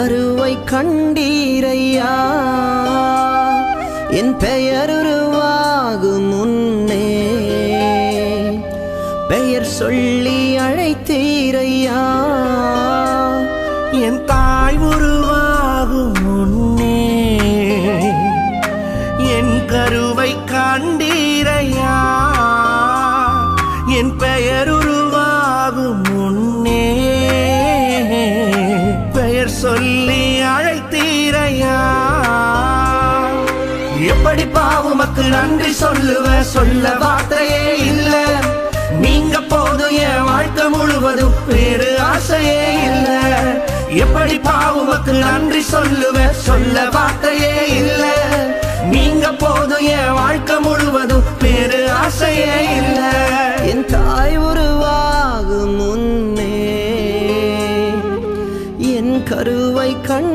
கருவை கண்டீரையா? என் பெயரு பாவுமக்கு நன்றி சொல்லுவ சொல்ல வார்த்தையே இல்ல. நீங்க போதும் என் வாழ்க்கை முழுவதும் வேறு ஆசையே இல்ல. எப்படி பாவுமக்கு நன்றி சொல்லுவ சொல்ல வார்த்தையே இல்ல. நீங்க போதும் என் வாழ்க்கை முழுவதும் வேறு ஆசையே இல்ல. என் தாய் உருவாகும் முன்னே என் கருவை கண்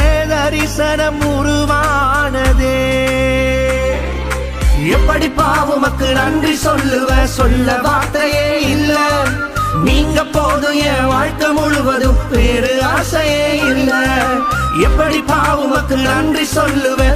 தரிசனம் உருவானதே. எப்படி பாவுமக்கு நன்றி சொல்லுவ? சொல்ல வார்த்தையே இல்ல. நீங்க போதும் என் வாழ்க்கை முழுவதும் வேறு ஆசையே இல்ல. எப்படி பாவுமக்கு நன்றி சொல்லுவ?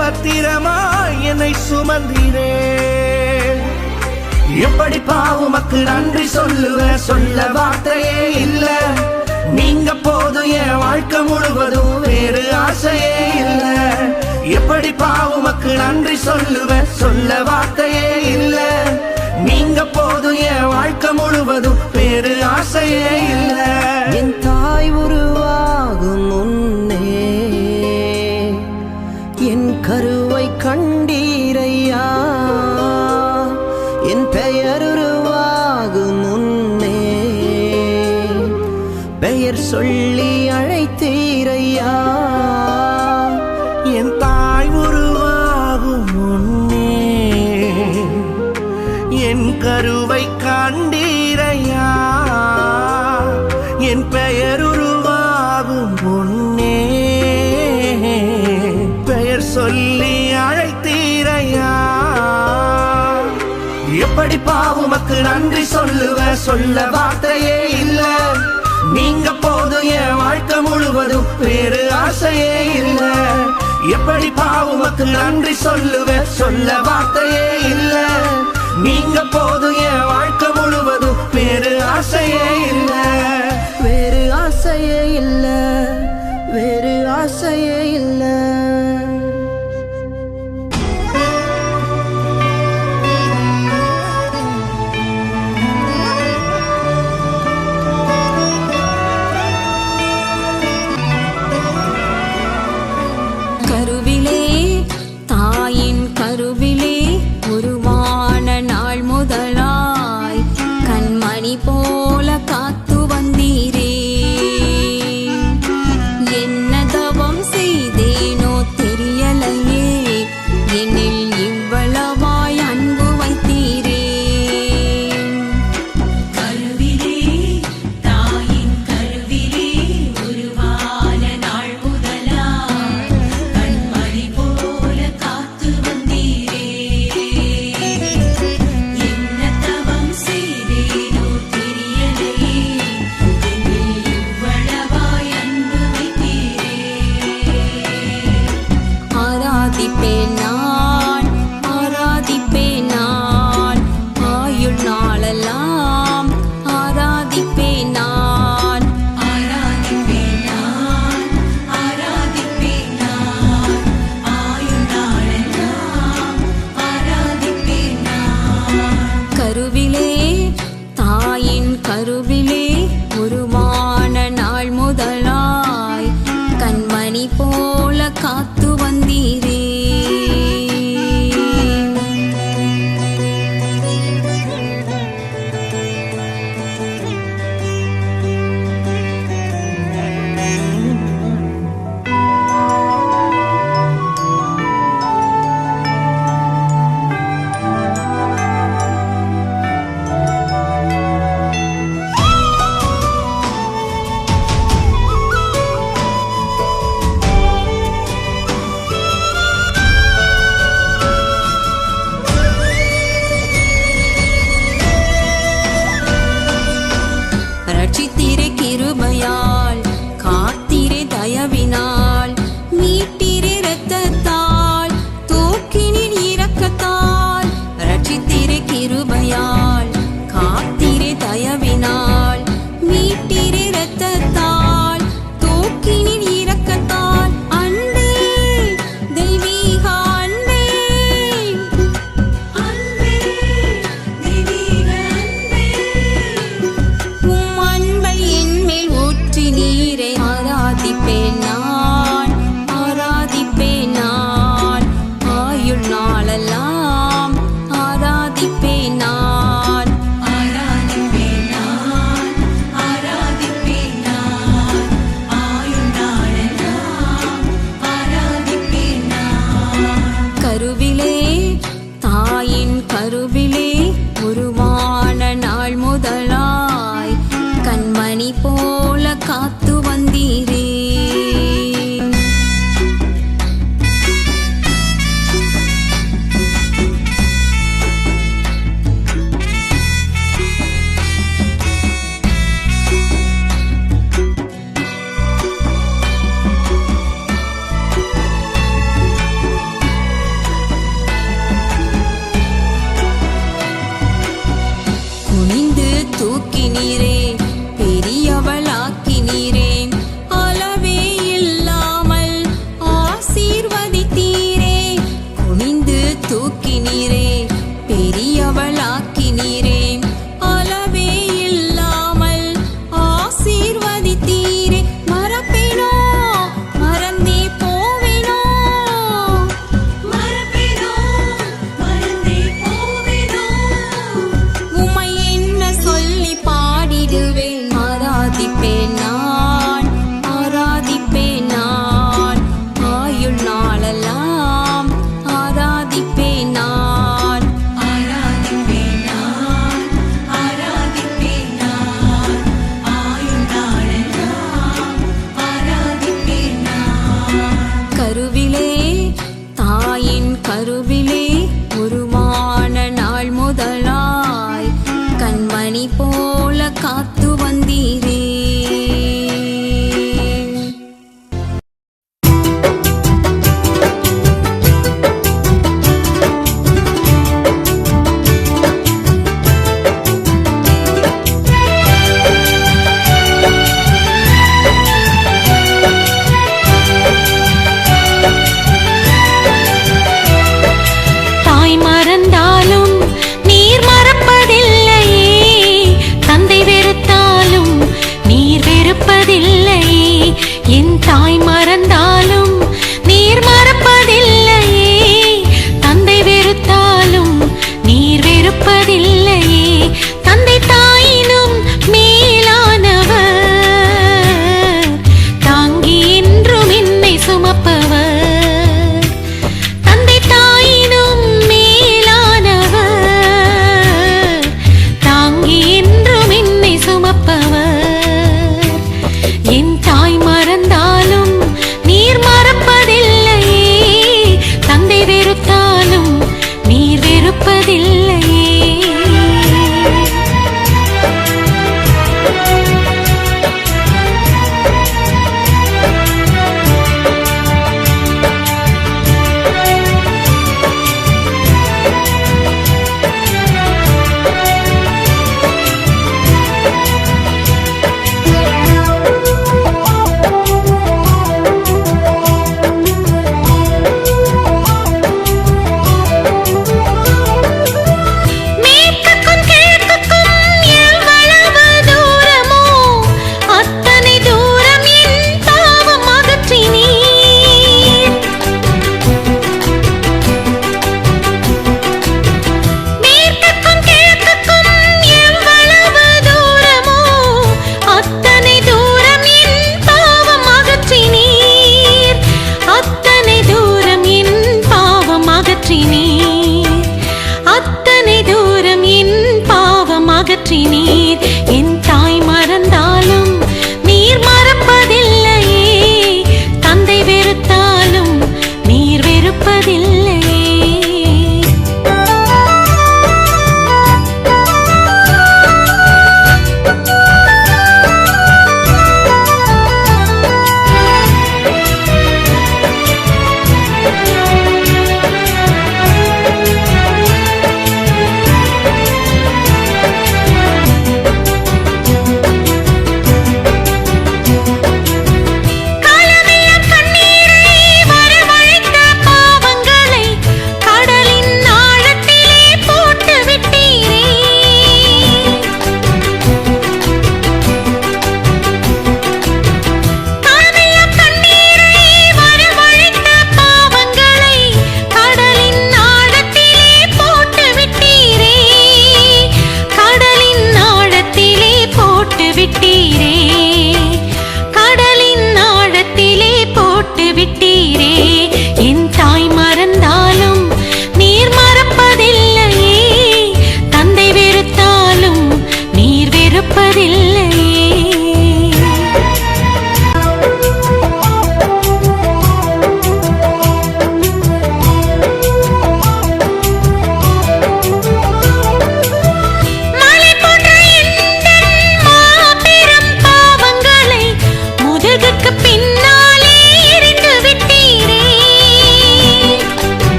பத்திரமாய் என்னை சுமந்திரே. எப்படி பாவுமக்கு நன்றி சொல்லுவ? சொல்ல வார்த்தையே இல்ல. நீங்க போதும் என் வாழ்க்கை முழுவதும் வேறு ஆசையே இல்ல. எப்படி பாவுமக்கு நன்றி சொல்லுவ? சொல்ல வார்த்தையே இல்ல. நீங்க போதும் என் வாழ்க்கை முழுவதும் வேறு ஆசையே இல்ல. என் தாய் உருவாகும் சொல்லி அழைத்தீரையா? என் தாய் உருவாகும் முன்னே என் கருவை கண்டீரையா? என் பெயர் உருவாகும் முன்னே பெயர் சொல்லி அழைத்தீரையா? எப்படி பாவுமக்கு நன்றி சொல்லுவ? சொல்ல வார்த்தையே என் வாழ்க்கை முழுவதும் வேறு ஆசையே இல்ல. எப்படி பாவுமக்கு நன்றி சொல்லுவ? சொல்ல வார்த்தையே இல்ல. நீங்க போதும் என் வாழ்க்கை முழுவதும் வேறு ஆசையே